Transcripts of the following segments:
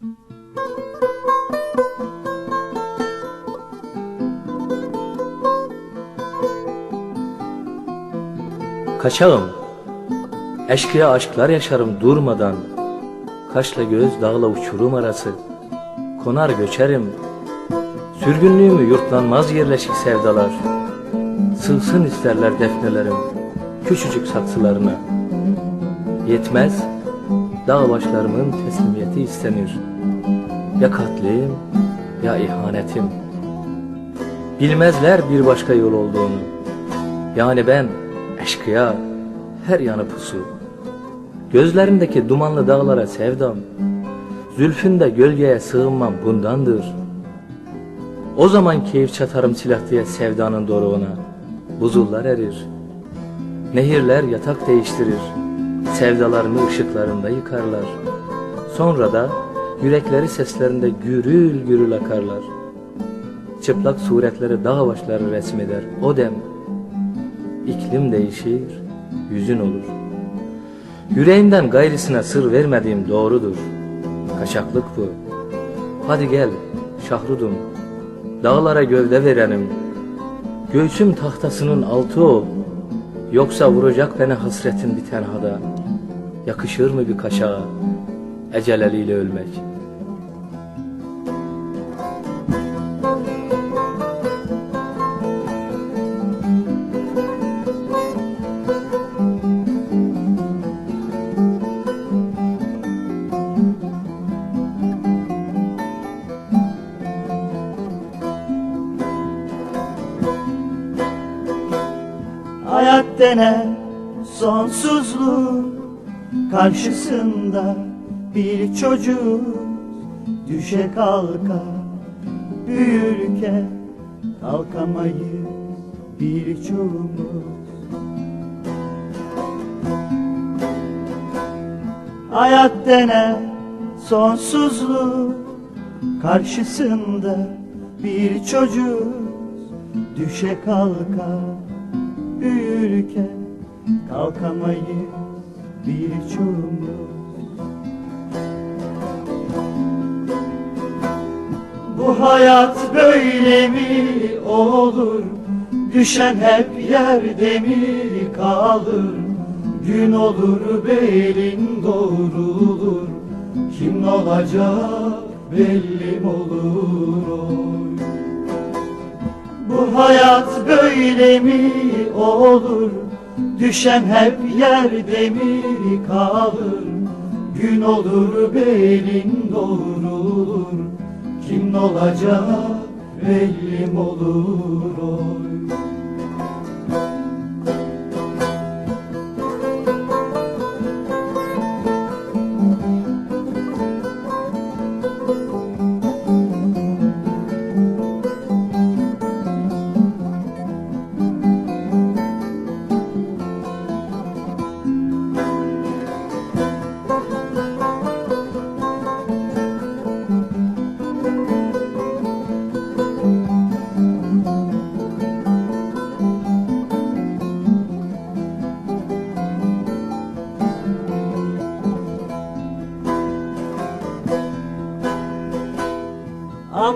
Kaçağım, eşkıya aşklar yaşarım durmadan. Kaşla göz dağla uçurum arası, konar göçerim. Sürgünlüğümü yurtlanmaz yerleşik sevdalar. Sığsın isterler defnelerim, küçücük saksılarına. Yetmez, dağ başlarımın teslimiyeti istenir. Ya katlim, ya ihanetim. Bilmezler bir başka yol olduğunu. Yani ben eşkıya, her yanı pusu. Gözlerimdeki dumanlı dağlara sevdam. Zülfünde gölgeye sığınmam bundandır. O zaman keyif çatarım silah diye sevdanın doruğuna. Buzullar erir. Nehirler yatak değiştirir. Sevdalarını ışıklarında yıkarlar. Sonra da yürekleri seslerinde gürül gürül akarlar. Çıplak suretleri dağ başları resmeder o dem. İklim değişir, yüzün olur. Yüreğimden gayrısına sır vermediğim doğrudur. Kaçaklık bu. Hadi gel, şahrudum. Dağlara gövde verenim. Göğsüm tahtasının altı ol. Yoksa vuracak beni hasretin bir tenhada. Yakışır mı bir kaşağa? Ecel eliyle ölmek. Denen sonsuzluğun karşısında bir çocuk düşe kalka büyürken kalkamayız birçoğumuz. Hayat denen sonsuzluğun karşısında bir çocuk düşe kalka büyürken kalkamayız birçoğumuz. Bu hayat böyle mi olur? Düşen hep yerde mi kalır? Gün olur belin doğrulur. Kim olacak belli olur? Bu hayat böyle mi olur? Düşen hep yerde mi kalır? Gün olur belin doğrulur. Kim olacak belli mi olur oy?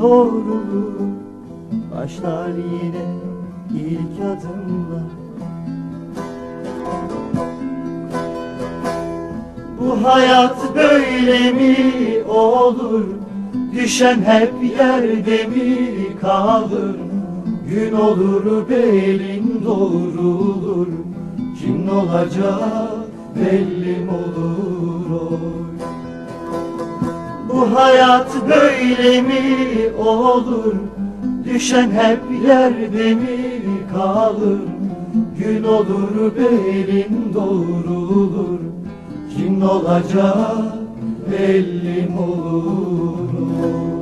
doğrulur Başlar yine ilk adımlar Bu hayat böyle mi olur? Düşen hep yerde mi kalır? Gün olur belin doğrulur Kim olacak belli mi olur hayat böyle mi olur? Düşen hep yerde mi kalır? Gün olur belin doğrulur Kim olacak belli olur?